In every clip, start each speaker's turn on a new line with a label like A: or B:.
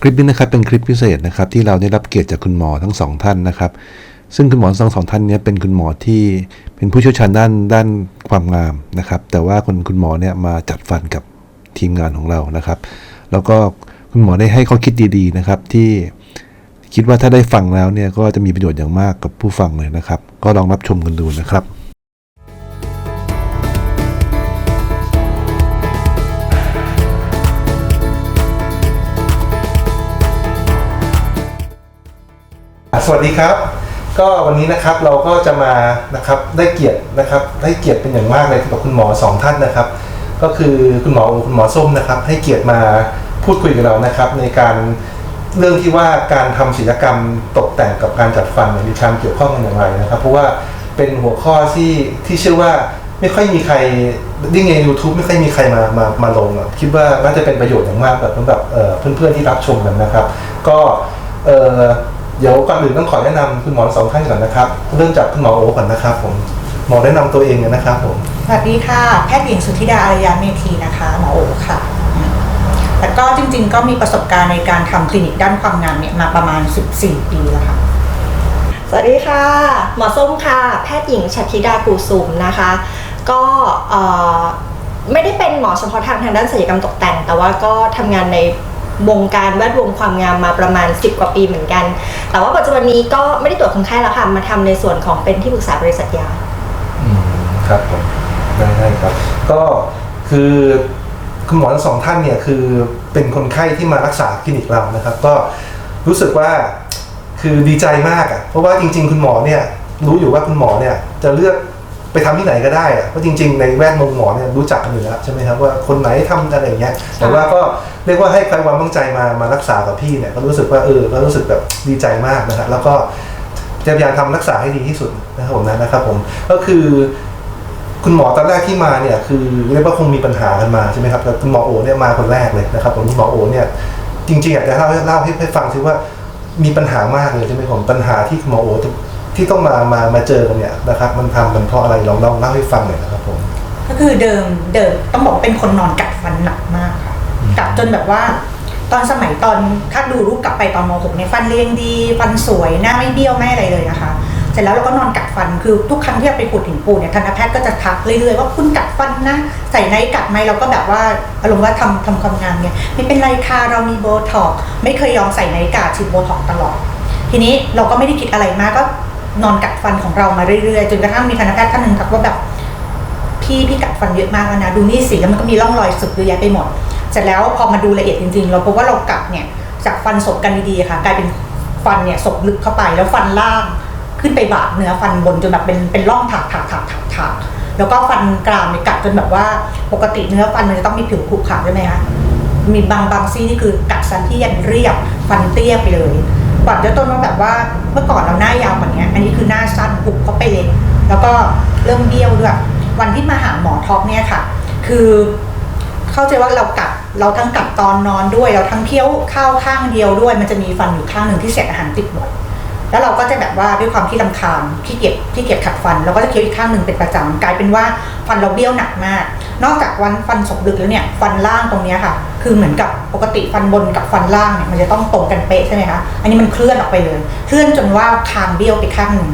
A: คลิปนี้นะครับเป็นคลิปพิเศษนะครับที่เราได้รับเกียรติจากคุณหมอทั้งสองท่านนะครับ ซึ่งคุณหมอทั้งสองท่านนี้เป็นคุณหมอที่เป็นผู้เชี่ยวชาญด้านด้านความงามนะครับ แต่ว่าคุณคุณหมอเนี่ยมาจัดฟันกับทีมงานของเรานะครับ แล้วก็คุณหมอได้ให้ข้อคิดดีๆนะครับที่คิดว่าถ้าได้ฟังแล้วเนี่ยก็จะมีประโยชน์อย่างมากกับผู้ฟังเลยนะครับ ก็ลองรับชมกันดูนะครับ
B: สวัสดีครับ ก็วันนี้นะครับเราก็จะมานะครับได้เกียรตินะครับได้เกียรติเป็นอย่างมากเลยกับคุณหมอสองท่านนะครับ ก็คือคุณหมอโอคุณหมอส้มนะครับ ให้เกียรติมาพูดคุยกับเรานะครับ ในการเรื่องที่ว่าการทำศิลปกรรมตกแต่งกับการจัดฟันมีความเกี่ยวข้องกันอย่างไรนะครับ เพราะว่าเป็นหัวข้อที่ที่เชื่อว่าไม่ค่อยมีใครยิ่งใน YouTube ไม่ค่อยมีใครมามามาลงคิดว่าน่าจะเป็นประโยชน์อย่างมากแบบสำหรับเพื่อนๆที่รับชมกันนะครับ ก็เออ เดี๋ยวก่อนอื่นต้องขอแนะนำคุณหมอทั้งสองท่านก่อนนะครับ เริ่มจากคุณหมอโอก่อนนะครับผมหมอแนะนำตัวเองกันนะครับผม
C: สวัสดีค่ะแพทย์หญิงสุธิดาอารยาเมธีนะคะหมอโอค่ะแล้วก็จริง ๆ ก็มีประสบการณ์ในการทำคลินิกด้านความงามเนี่ยมาประมาณ 14 ปีแล้วค่ะ
D: สวัสดีค่ะ หมอส้มค่ะ แพทย์หญิงชัชิดากูสุมนะคะ ก็เอ่อไม่ได้เป็นหมอเฉพาะทางทางด้านศัลยกรรมตกแต่ง แต่ว่าก็ทำงานใน วงการแวดวงความงามมาประมาณ 10 กว่าปีเหมือนกัน แต่ว่าปัจจุบันนี้ก็ไม่ได้ตรวจคนไข้แล้วค่ะ มาทำในส่วนของเป็นที่ปรึกษาบริษัทยา
B: อืมครับผมได้ได้ครับ ก็คือคุณหมอทั้งสองท่านเนี่ยคือเป็นคนไข้ที่มารักษาคลินิกเรานะครับ ก็รู้สึกว่าคือดีใจมากอะ่ะเพราะว่าจริง ๆ คุณหมอเนี่ยรู้อยู่ว่าคุณหมอเนี่ยจะเลือก ไปทำที่ไหนก็ได้อะเพราะจริงๆ ในแวดวงหมอเนี่ยรู้จักกันอยู่แล้วใช่ไหมครับว่าคนไหนทำอะไรอย่างเงี้ย แต่ว่าก็เรียกว่าให้ความมั่นใจมามารักษากับพี่เนี่ยก็รู้สึกว่าเออก็รู้สึกแบบดีใจมากนะครับแล้วก็จะพยายามทำรักษาให้ดีที่สุดนะครับผมนะนะครับ ผมก็คือคุณหมอตอนแรกที่มาเนี่ยคือเรียกว่าคงมีปัญหากันมาใช่ไหมครับแต่คุณหมอโอเนี่ยมาคนแรกเลยนะครับผมคุณหมอโอเนี่ยจริงๆอยากจะเล่าเล่าให้ให้ฟังซิว่ามีปัญหามากเลยใช่ไหมผมปัญหาที่คุณหมอโอ ที่ต้องมามามาเจอกันเนี่ยนะครับมันทำมันเพราะอะไรลองลองเล่าให้ฟังหน่อยนะครับผม
C: ก็คือเดิมเดิมต้องบอกว่าเป็นคนนอนกัดฟันหนักมากค่ะกัดจนแบบว่า ตอนสมัยตอนถ้าดูรูปกลับไปตอนม .6 เนี่ยฟันเรียงดีฟันสวยหน้าไม่เบี้ยวไม่อะไรเลยนะคะ เสร็จแล้วเราก็นอนกัดฟันคือทุกครั้งที่เราไปขุดหินปูนเนี่ยทันตแพทย์ก็จะทักเรื่อยๆว่าคุณกัดฟันนะ ใส่ไนท์กัดไหมเราก็แบบว่าอารมณ์ว่าทำทำความงามเนี่ยไม่เป็นไรค่ะเรามีโบท็อกซ์ไม่เคยยอมใส่ไนท์กัดฉีดโบท็อกซ์ตลอด ทีนี้เราก็ไม่ได้คิดอะไรมากก็ นอนกัดฟันของเรามาเรื่อยๆ จนกระทั่งมีทันตแพทย์ท่านหนึ่งทักว่าแบบพี่พี่กัดฟันเยอะมากแล้วนะดูนี่สิแล้วมันก็มีร่องรอยสึกเยอะแยะไปหมดเสร็จแล้วพอมาดูละเอียดจริงๆ เราพบว่าเรากัดเนี่ยจากฟันศพกันดีๆค่ะ กลายเป็นฟันเนี่ยศพลึกเข้าไปแล้วฟันล่างขึ้นไปบาดเนื้อฟันบนจนแบบเป็นเป็นร่องถากถากถากถากถากแล้วก็ฟันกรามเนี่ยกัดจนแบบว่าปกติเนื้อฟันมันจะต้องมีผิวขรุขระใช่ไหมคะมีบางบางซี่นี่คือกัดสันที่ยันเรียบฟันเตี้ยไปเลย ก่อนจะต้นว่าแบบว่าเมื่อก่อนเราหน้ายาวกว่านี้อันนี้คือหน้าสั้นหุบเข้าไปเลยแล้วก็เริ่มเบี้ยวด้วยวันที่มาหาหมอท็อปเนี่ยค่ะ คือเข้าใจว่าเรากัดเราทั้งกัดตอนนอนด้วย เราทั้งเคี้ยวข้าวข้างเดียวด้วย มันจะมีฟันอยู่ข้างหนึ่งที่เศษอาหารติดบ่อยแล้วเราก็จะแบบว่าด้วยความที่ลำคาญขี้เกียจขี้เกียจขัดฟันเราก็จะเคี้ยวอีกข้างหนึ่งเป็นประจำกลายเป็นว่าฟันเราเบี้ยวหนักมาก นอกจากวันฟันศกดึกแล้วเนี่ยฟันล่างตรงนี้ค่ะ คือเหมือนกับปกติฟันบนกับฟันล่างเนี่ยมันจะต้องตรงกันเป๊ะใช่ไหมคะอันนี้มันเคลื่อนออกไปเลยเคลื่อนจนว่าคางเบี้ยวไปข้างหนึ่ง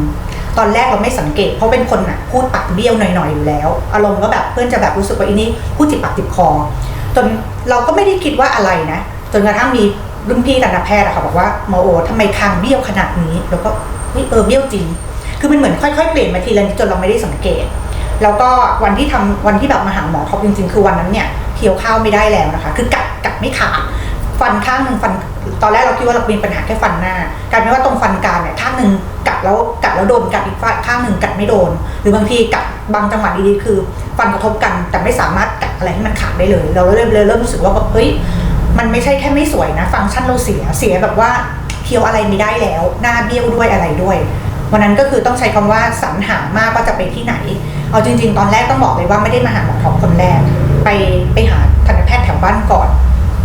C: ตอนแรกเราไม่สังเกตเพราะเป็นคนน่ะพูดปากเบี้ยวหน่อยๆอยู่แล้ว อารมณ์ก็แบบเพื่อนจะแบบรู้สึกว่าอีนี่พูดจิบปากจิบคอ จนเราก็ไม่ได้คิดว่าอะไรนะ จนกระทั่งมีรุ่นพี่ทันตแพทย์อะค่ะบอกว่าหมอโอทำไมคางเบี้ยวขนาดนี้ แล้วก็เออเบี้ยวจริง คือมันเหมือนค่อยๆเปลี่ยนมาทีละนิดจนเราไม่ได้สังเกต แล้วก็วันที่ทำวันที่แบบมาหาหมอท็อปจริงๆ คือวันนั้นเนี่ยเคี้ยวข้าวไม่ได้แล้วนะคะ คือกัดกัดไม่ขาดฟันข้างหนึ่งฟันตอนแรกเราคิดว่าเรามีปัญหาแค่ฟันหน้ากลายเป็นว่าตรงฟันกรามเนี่ยข้างหนึ่งกัดแล้วกัดแล้วโดนกัดอีกข้างหนึ่งกัดไม่โดน หรือบางทีกัดบางจังหวะดีๆคือ ฟันกระทบกันแต่ไม่สามารถกัดอะไรให้มันขาดได้เลย เราเริ่มเริ่มรู้สึกว่าแบบเฮ้ยมันไม่ใช่แค่ไม่สวยนะ ฟังก์ชันเราเสียเสียแบบว่าเคี้ยวอะไรไม่ได้แล้ว หน้าเบี้ยวด้วยอะไรด้วย วันนั้นก็คือต้องใช้คำว่าสรรหามากว่าจะไปที่ไหน เอาจริง ๆ ตอนแรกต้องบอกเลยว่าไม่ได้มาหาหมอท็อปคนแรก ไปไปหาทันตแพทย์แถวบ้านก่อน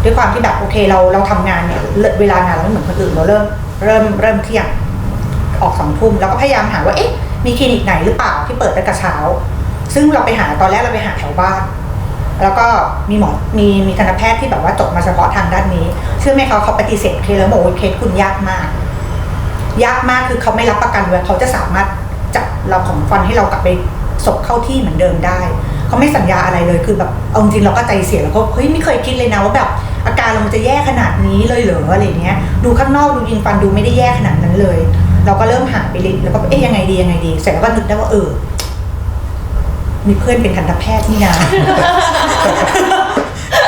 C: ด้วยความที่แบบโอเคเราเราทำงานเนี่ยเวลางานเราไม่เหมือนคนอื่นเราเริ่มเริ่มเริ่มเที่ยงออกสองทุ่มแล้วก็พยายามหาว่าเอ๊ะมีคลินิกไหนหรือเปล่าที่เปิดตั้งแต่เช้า ซึ่งเราไปหาตอนแรกเราไปหาแถวบ้าน แล้วก็มีหมอมีมีทันตแพทย์ที่แบบว่าจบมาเฉพาะทางด้านนี้ เชื่อไหมเขาเขาปฏิเสธเคสแล้วบอกว่าเคสคุณยากมาก ยากมากคือเขาไม่รับประกันว่าเขาจะสามารถจับเราของฟันให้เรากลับไป ศพเข้าที่เหมือนเดิมได้เขาไม่สัญญาอะไรเลยคือแบบเอาจริงเราก็ใจเสียแล้วก็เฮ้ยไม่เคยคิดเลยนะว่าแบบอาการเราจะแย่ขนาดนี้เลยเหรออะไรเงี้ยดูข้างนอกดูยิงฟันดูไม่ได้แย่ขนาดนั้นเลย เราก็เริ่มหาไปเลยแล้วก็เอ๊ยยังไงดียังไงดีเสร็จแล้วก็นึกได้ว่าเออ มีเพื่อนเป็นทันตแพทย์นี่นะ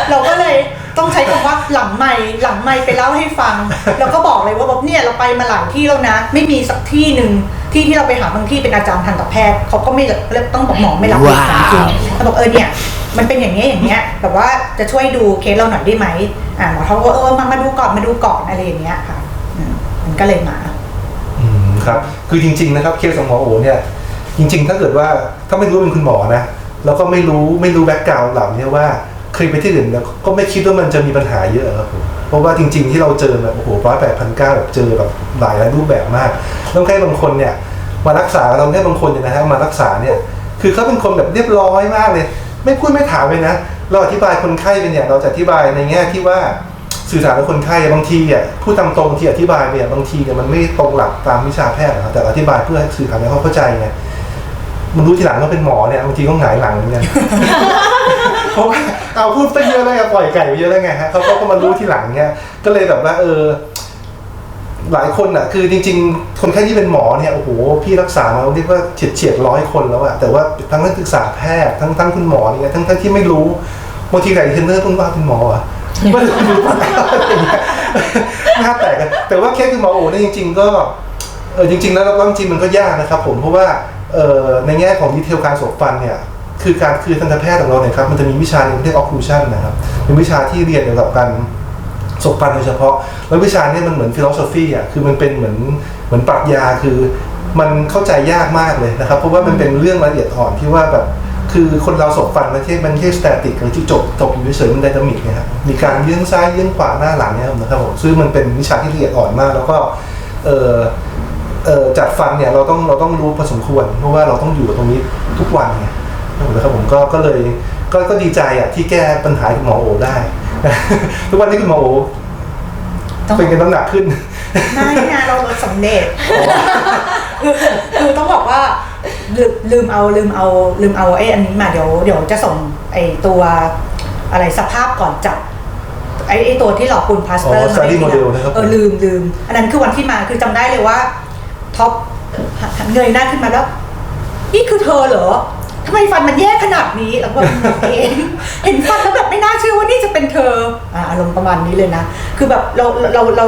C: เราก็เลยต้องใช้คำว่าหลังไม่หลังไม่ไปเล่าให้ฟัง แล้วก็บอกเลยว่าแบบเนี่ยเราไปมาหลายที่แล้วนะ ไม่มีสักที่หนึ่ง ที่ที่เราไปหาบางที่เป็นอาจารย์ทันตแพทย์เขาก็ไม่ต้องบอกหมอไม่รับเลยจริงๆเขาบอกเออเนี่ยมันเป็นอย่างนี้ยอย่างเงี้ยแบบว่าจะช่วยดูเคสเราหน่อยได้ไหมอ่าหมอเขาก็เออมามาดูก่อนมาดูก่อนอะไรอย่างเงี้ยค่ะอืมมันก็เลยมา
B: อืมครับ คือจริง ๆ นะครับเคสของหมอโอเนี่ย จริง ๆ ถ้าเกิดว่าถ้าไม่รู้ว่าเป็นคุณหมอนะแล้วก็ไม่รู้ไม่รู้แบ็กกราวด์เหล่านี้ว่าเคยไปที่อื่นแล้วก็ไม่คิดว่ามันจะมีปัญหาเยอะครับผม เพราะว่าจริง ๆ ที่เราเจอแบบโอ้โหร้อยแปดพันเก้าแบบเจอแบบหลายหลายรูปแบบมากต้องแค่บางคนเนี่ยมารักษาเราแค่บางคนเนี่ยนะฮะมารักษาเนี่ยคือเขาเป็นคนแบบเรียบร้อยมากเลย ไม่พูดไม่ถามเลยนะ เราอธิบายคนไข้เป็นเนี่ยเราจะอธิบายในแง่ที่ว่าสื่อสารกับคนไข้บางทีอะพูดตามตรงที่อธิบายเนี่ยบางทีเนี่ยมันไม่ตรงหลักตามวิชาแพทย์นะครับแต่อธิบายเพื่อให้สื่อสารให้เขาเข้าใจไงมันรู้ทีหลังว่าเป็นหมอเนี่ยบางทีก็หงายหลังเหมือนกัน เพราะว่าเอาพูดไปเยอะแล้วไงปล่อยไก่ไปเยอะแล้วไงฮะเขาก็มารู้ทีหลังเนี่ยก็เลยแบบว่าเออ หลายคนอะคือจริง ๆ คนไข้ที่เป็นหมอเนี่ยโอ้โหพี่รักษามาเรียกว่าเฉียดเฉียดร้อยคนแล้วอะแต่ว่าทั้งนักศึกษาแพทย์ทั้งทั้งคุณหมอเนี่ยทั้งทั้งที่ไม่รู้บางทีไหนเทรนเนอร์เพิ่งว่าเป็นหมออะไม่รู้รู้ว่าอะไรอย่างเงี้ยหน้าแตกกันแต่ว่าเคสคุณหมอโอ้เนี่ยจริง ๆ ก็เออจริง ๆ แล้วแล้วจริงมันก็ยากนะครับ ผมเพราะว่าเออในแง่ของดีเทลการสบฟันเนี่ย คือการคือทันตแพทย์ของเราเนี่ยครับมันจะมีวิชาหนึ่งเรียก occlusion นะครับเป็นวิชาที่เรียนเกี่ยวกับการศพฟันโดยเฉพาะ แล้ววิชาเนี่ยมันเหมือนฟิโลโซฟีอะคือมันเป็นเหมือนเหมือนปรัชญาคือมันเข้าใจยากมากเลยนะครับ เพราะว่ามันเป็นเรื่องละเอียดอ่อนที่ว่าแบบคือคนเราศพฟันมันไม่ใช่มันไม่ใช่สแตติกหรือที่จบจบอยู่เฉยๆมันไดนามิกนะครับมีการเยื่องซ้ายเยื่องขวาหน้าหลังเนี่ยนะครับผมซึ่งมันเป็นวิชาที่ละเอียดอ่อนมาก แล้วก็เออเออจัดฟันเนี่ยเราต้องเราต้องรู้พอสมควรเพราะว่าเราต้องอยู่กับตรงนี้ทุกวันไง นะครับผมก็ก็เลยก็ก็ดีใจอะที่แก้ปัญหาให้คุณหมอโอได้ ทุกวันนี้คุณหมอโอ
C: ต้อง
B: เป็นกันน้ำหนักขึ้น
C: ไม่นะเราลดสำเร็จคือคือต้องบอกว่าลืมลืมเอาลืมเอาลืมเอาไอ้อันนี้มาเดี๋ยวเดี๋ยวจะส่งไอ้ตัวอะไรสภาพก่อนจับไอ้ไอ้ตัวที่หลอกปูนพลาสเตอร์
B: อ๋อ study
C: มาให้
B: model นะครับ
C: เออลืมลืม อันนั้นคือวันที่มาคือจำได้เลยว่าท็อปหันเงยหน้าขึ้นมาแล้ว นี่คือเธอเหรอทำไมฟันมันแย่ขนาดนี้แล้วก็เองเห็นฟันแล้วแบบไม่น่าเชื่อว่านี่จะเป็นเธออ่าอารมณ์ประมาณนี้เลยนะ คือแบบเราเราเรา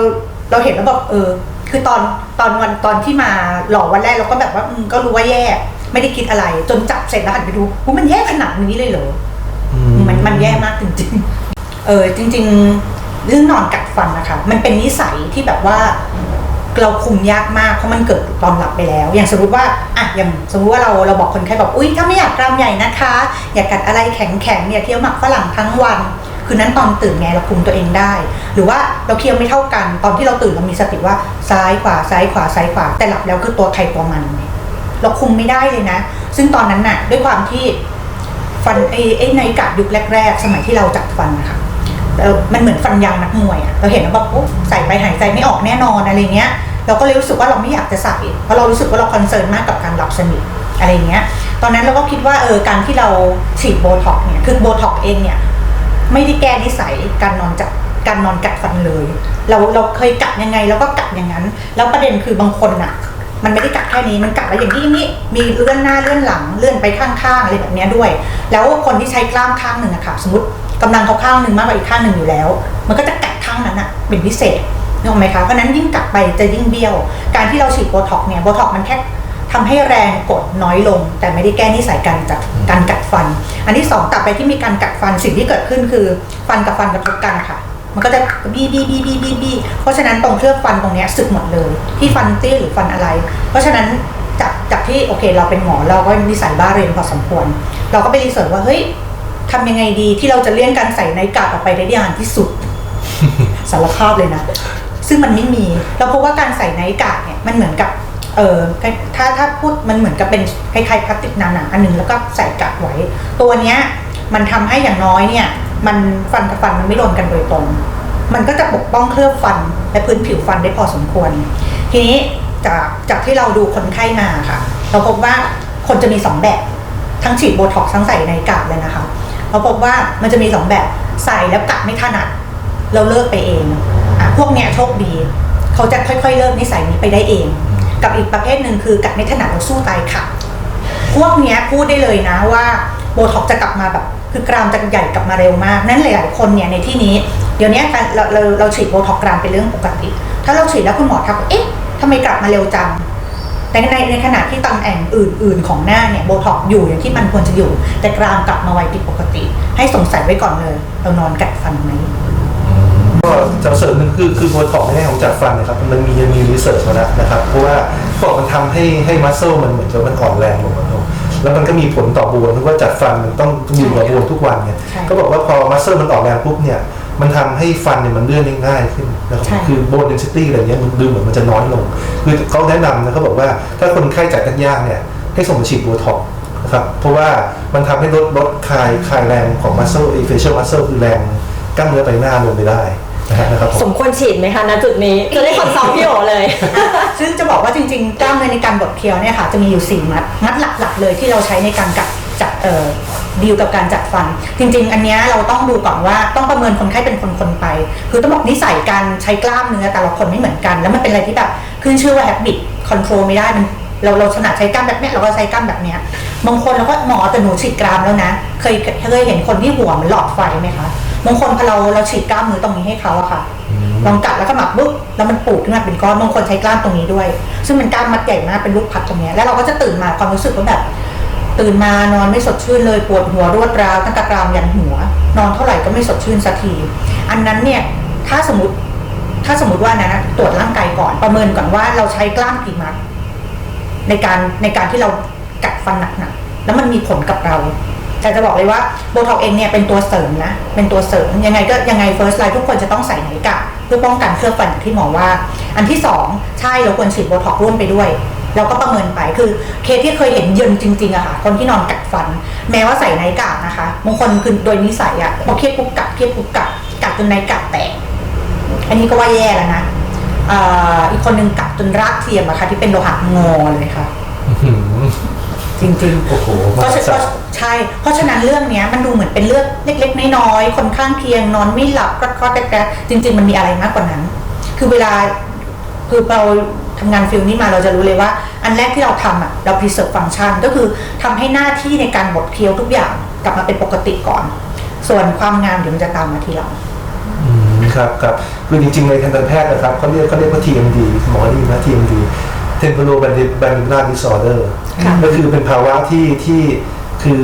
C: เราเห็นแล้วแบบเออ คือตอนตอนวันตอนที่มาหล่อวันแรกเราก็แบบว่าอืมก็รู้ว่าแย่ไม่ได้คิดอะไร จนจับเสร็จแล้วหันไปดูว่ามันแย่ขนาดนี้เลยเหรอมันมันแย่มากจริงๆ เออจริง ๆ เรื่องนอนกัดฟันนะคะ มันเป็นนิสัยที่แบบว่า เราคุมยากมากเพราะมันเกิดตอนหลับไปแล้ว อย่างสมมติว่าอะอย่างสมมติว่าเราเราบอกคนไข้แบบอุ้ยถ้าไม่อยากกรามใหญ่นะคะ อย่ากัดอะไรแข็งแข็งอย่าเคี้ยวหมักฝรั่งทั้งวัน คือนั้นตอนตื่นไงเราคุมตัวเองได้ หรือว่าเราเคี้ยวไม่เท่ากันตอนที่เราตื่นเรามีสติว่าซ้ายขวาซ้ายขวาซ้ายขวาแต่หลับแล้วคือตัวใครตัวมัน เราคุมไม่ได้เลยนะ ซึ่งตอนนั้นน่ะด้วยความที่ฟันไอ้ไอ้ในกะยุคแรก ๆ สมัยที่เราจัดฟันนะคะ แล้วมันเหมือนฟันยางนักมวยอะเราเห็นแล้วแบบโอ๊ะใส่ไปหายใจไม่ออกแน่นอนอะไรเงี้ย เราก็เลยรู้สึกว่าเราไม่อยากจะใส่ เพราะเรารู้สึกว่าเราคอนเซิร์นมากกับการหลับสนิทอะไรเงี้ย ตอนนั้นเราก็คิดว่าเออการที่เราฉีดโบท็อกเนี่ย คือโบท็อกเองเนี่ยไม่ได้แก้นิสัยการนอนจัดการนอนกัดฟันเลย เราเราเคยกัดยังไงเราก็กัดอย่างนั้น แล้วประเด็นคือบางคนน่ะมันไม่ได้กัดแค่นี้มันกัดแล้วอย่างนี้อย่นี้มีเลื่อนหน้าเลื่อนหลังเลื่อนไปข้างๆอะไรแบบนี้ด้วย แล้วคนที่ใช้กล้ามข้างหนึ่งอะค่ะ สมมติ กำลังเขาข้างหนึ่งมากกว่าอีกข้างหนึ่งอยู่แล้ว มันก็จะกัดข้างนั้นอะเป็นพิเศษนึกออกไหมคะเพราะนั้นยิ่งกัดไปจะยิ่งเบี้ยว การที่เราฉีดโบท็อกเนี่ยโบท็อกมันแค่ทำให้แรงกดน้อยลง แต่ไม่ได้แก้นิสัยการจัดการกัดฟัน อันที่สองตัดไปที่มีการกัดฟันสิ่งที่เกิดขึ้นคือฟันกับฟันกระทบกันค่ะ มันก็จะบี้บี้บี้บี้บี้บี้เพราะฉะนั้นตรงเคลือบฟันตรงนี้สึกหมดเลย ที่ฟันเตี้ยหรือฟันอะไร เพราะฉะนั้นจากจากที่โอเคเราเป็นหมอเราก็นิสัยบ้าเรียนพอสมควร เราก็ไปรีเสิร์ชว่าเฮ้ย ทำยังไงดีที่เราจะเลี่ยงการใส่ในกากออกไปได้อย่างที่สุด สารภาพเลยนะ ซึ่งมันไม่มีเราพบว่าการใส่ไนท์การ์ดเนี่ยมันเหมือนกับเออถ้าถ้าพูดมันเหมือนกับเป็นคล้ายๆพลาสติกหนาๆอันหนึงแล้วก็ใส่กัดไว้ ตัวเนี้ยมันทำให้อย่างน้อยเนี่ย มันฟันกับฟันมันไม่โดนกันโดยตรง มันก็จะปกป้องเคลือบฟันและพื้นผิวฟันได้พอสมควร ทีนี้จากจากที่เราดูคนไข้มาค่ะ เราพบว่าคนจะมีสองแบบ ทั้งฉีดโบท็อกซ์ทั้งใส่ในกากเลยนะคะ เราพบว่ามันจะมีสองแบบใส่แล้วกัดไม่ถนัด เราเลิกไปเองอะพวกเนี้ยโชคดี เขาจะค่อยๆ เลิกนิสัยนี้ไปได้เอง กับอีกประเภทหนึ่งคือกัดไม่ถนัดเราสู้ตายค่ะ พวกเนี้ยพูดได้เลยนะว่าโบท็อกซ์จะกลับมาแบบคือกรามจะใหญ่กลับมาเร็วมาก นั่นหลายๆคนเนี่ยในที่นี้ เดี๋ยวนี้เราเราเราฉีดโบท็อกซ์กรามเป็นเรื่องปกติ ถ้าเราฉีดแล้วคุณหมอทักเอ๊ะทำไมกลับมาเร็วจัง แต่ในในขณะที่ตำแหน่งอื่น ๆ ของหน้าเนี่ยโบท็อกซ์อยู่อย่างที่มันควรจะอยู่ แต่กรามกลับมาไวผิดปกติ ให้สงสัยไว้ก่อนเลยเรานอนกัดฟันไหม
B: ก็จะเสริมหนึ่งคือคือโบท็อกซ์ในแง่ของจัดฟันนะครับมันมีมีรีเสิร์ชมาแล้วนะครับเพราะว่าบอกมันทำให้ให้มัสเซลมันเหมือนกับมันอ่อนแรงลงอะเนอะแล้วมันก็มีผลต่อบวมเพราะว่าจัดฟันมันต้องอยู่กับบวมทุกวันเนี่ย
C: ใช่
B: ก็บอกว่าพอมัสเซลมันอ่อนแรงปุ๊บเนี่ย มันทำให้ฟันเนี่ยมันเลื่อนได้ง่ายขึ้นนะครับ
C: ใช่
B: คือโบนเดนซิตี้อะไรเงี้ยมันดูเหมือนมันจะน้อยลง คือเขาแนะนำนะเขาบอกว่าถ้าคนไข้จัดยากๆเนี่ยให้ส่งมาฉีดโบท็อกซ์นะครับเพราะว่ามันทำให้ลดลดคลายคลายแรงของมัสเซลเอเฟเชียลมัสเซลคือแรงกล้ามเนื้อใบหน้าลงไปได้นะครับผม
D: สมควรฉีดไหมคะณจุดนี้จะได้คอนซัลท์พี่โอเลย
C: ซึ่งจะบอกว่าจริงๆกล้ามเนื้อในการบดเคี้ยวเนี่ยค่ะจะมีอยู่ 4 มัด มัดหลักๆเลยที่เราใช้ในการกัด จัดเอ่อดีลกับการจัดฟัน จริง ๆ อันเนี้ยเราต้องดูก่อนว่าต้องประเมินคนไข้เป็นคนๆไป คือต้องบอกนิสัยการใช้กล้ามเนื้อแต่ละคนไม่เหมือนกัน แล้วมันเป็นอะไรที่แบบขึ้นชื่อว่า habit control ไม่ได้มันเราเราถนัดใช้กล้ามแบบเนี้ยเราก็ใช้กล้ามแบบเนี้ยบางคนเราก็หมอแต่หนูฉีดกรามแล้วนะ เคยเคยเห็นคนที่หัวเหมันหลอดไฟไหมคะบางคนพอเราเราฉีดกล้ามเนื้อตรงนี้ให้เขาอะค่ะลองกัดแล้วก็หมักปุ๊บแล้วมันปูดขึ้นมาเป็นก้อนบางคนใช้กล้ามตรงนี้ด้วย ซึ่งเป็นกล้ามมัดใหญ่มากเป็นลูกพัดตรงเนี้ยแล้วเราก็จะตื่นมาความรู้สึกว่าแบบ ตื่นมานอนไม่สดชื่นเลยปวดหัวรวดร้าวตั้งแต่กรามยันหัว นอนเท่าไหร่ก็ไม่สดชื่นสักที อันนั้นเนี่ยถ้าสมมติถ้าสมมติว่านะตรวจร่างกายก่อนประเมินก่อนว่าเราใช้กล้ามกี่มัดในการในการที่เรากัดฟันหนักๆแล้วมันมีผลกับเราแต่จะบอกเลยว่าโบท็อกเองเนี่ยเป็นตัวเสริมนะ เป็นตัวเสริมยังไงก็ยังไง first line ทุกคนจะต้องใส่ไหนกากเพื่อป้องกันเคลือบฟันที่หมอว่า อันที่สองใช่เราควรฉีดโบท็อกร่วมไปด้วย เราก็ประเมินไปคือเคสที่เคยเห็นเยินจริงๆอะค่ะคนที่นอนกัดฟัน แม้ว่าใส่ไนท์กากนะคะบางคนคือโดยนิสัยอะพอเครียดปุ๊บกัดเครียดปุ๊บกัดกัดจนไนท์กากแตกอันนี้ก็ว่าแย่แล้วนะอ่าอีกคนนึงกัดจนรากเทียมอะค่ะที่เป็นโลหะงอเลยค่ะ
B: อื้อหือ
C: จริงๆ
B: โอ้โห
C: เพราะฉะ
B: มหัศจรรย์
C: ใช่ เพราะฉะนั้นเรื่องเนี้ยมันดูเหมือนเป็นเรื่องเล็กๆน้อยๆคนข้างเคียงนอนไม่หลับก็ก็แกะจริง ๆ มันมีอะไรมากกว่านั้น คือเวลาคือเรา ทำงานฟิลนี้มาเราจะรู้เลยว่า อันแรกที่เราทำอะเรา preserve function ก็คือทำให้หน้าที่ในการบดเคี้ยวทุกอย่างกลับมาเป็นปกติก่อน ส่วนความงามเดี๋ยวมันจะตามมาทีหลัง
B: อืมครับครับคือจริงๆในทางการแพทย์นะครับเขาเรียกเขาเรียกว่า TMD หมอได้ยินนะ TMD Temporomandibular Disorder
C: ค่ะ
B: ก็คือเป็นภาวะที่ที่คือ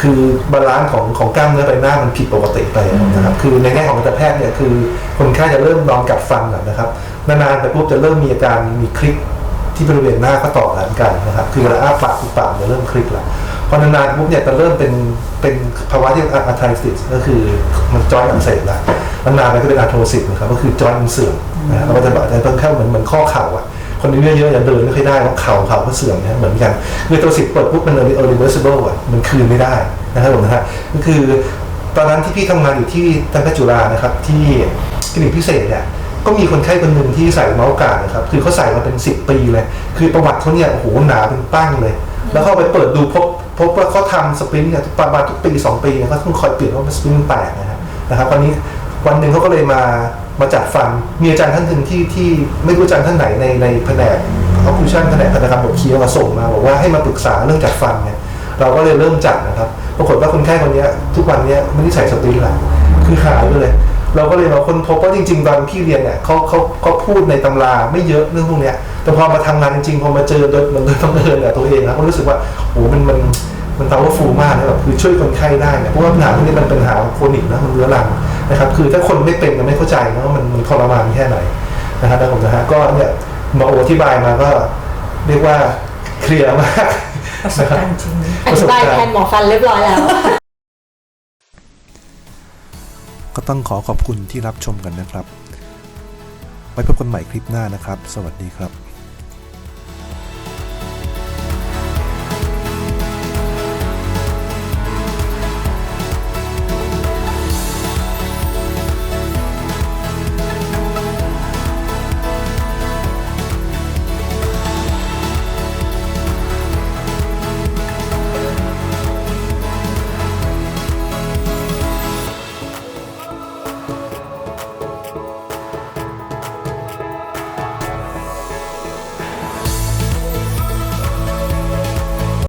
B: คือบาลานซ์ของของกล้ามเนื้อใบหน้ามันผิดปกติไปนะครับ คือในแง่ของการแพทย์เนี่ยคือคนไข้จะเริ่มนอนกัดฟันก่อนนะครับ นานๆไปปุ๊บจะเริ่มมีอาการมีคลิกที่บริเวณหน้าก็ต่อหลังกันนะครับ คือเวลาอ้าปากอุปากจะเริ่มคลิกละพอนานๆปุ๊บเนี่ยจะเริ่มเป็นเป็นภาวะที่อาร์ไทติสก็คือมันจอยอักเสบละนานๆไปก็เป็นอาร์โทซิสนะครับก็คือจอยมันเสื่อมนะครับแล้วก็จะแบบจะต้องเข้าเหมือนเหมือนข้อเข่าอะคนอายุเยอะๆอย่าเดินไม่ค่อยได้เพราะเข่าเข่าก็เสื่อมนะเหมือนกันคือตัวสิบเปิดปุ๊บมันเลย irreversible อะมันคืนไม่ได้นะครับผมนะฮะก็คือตอนนั้นที่พี่ทำงานอยู่ที่ตังกจุฬานะครับที่คลินิกพิเศษเนี่ย ก็มีคนไข้คนหนึ่งที่ใส่เมาส์การ์ดนะครับ คือเขาใส่มาเป็น 10 ปีเลย คือประวัติเขาเนี่ยโอ้โหหนาเป็นปั้งเลย แล้วเข้าไปเปิดดูพบพบว่าเขาทำสปรินต์เนี่ยประมาณทุกปี 2 ปีเนี่ยเขาต้องคอยเปลี่ยนว่าสปรินต์แตกนะครับนะครับวันนี้วันหนึ่งเขาก็เลยมามาจัดฟันมีอาจารย์ท่านหนึ่งที่ที่ไม่รู้อาจารย์ท่านไหนในในแผนกออคูชั่นแผนกพันธกรรมบดเคี้ยวมาส่งมาบอกว่าให้มาปรึกษาเรื่องจัดฟันเนี่ยเราก็เลยเริ่มจัดนะครับ ปรากฏว่าคนไข้คนนี้ทุกวันนี้ไม่ได้ใส่สปรินต์ละคือหายไปเลย เราก็เลยมาค้นพบว่าจริง ๆ ตอนพี่เรียนเนี่ยเขาเขาเขาพูดในตำราไม่เยอะเรื่องพวกเนี้ยแต่พอมาทำงานจริงๆพอมาเจอโดยมันโดยต้องเอิญเนี่ยตัวเองนะก็รู้สึกว่าโอ้มันมันมัน powerful มากนะแบบคือช่วยคนไข้ได้นะเพราะว่าปัญหาพวกนี้มันเป็นปัญหาโครนิกนะมันเรื้อรังนะครับคือถ้าคนไม่เป็นจะไม่เข้าใจนะว่ามันมันทรมานแค่ไหนนะครับนะผมนะฮะก็เนี่ยหมาโออธิบายมาก็เรียกว่าเคลียร์มาก
C: ประสบการณ์จริง
D: อธิบายแทนหมอฟันเรียบร้อยแล้ว
A: ก็ต้องขอขอบคุณที่รับชมกันนะครับ ไว้พบกันใหม่คลิปหน้านะครับ สวัสดีครับ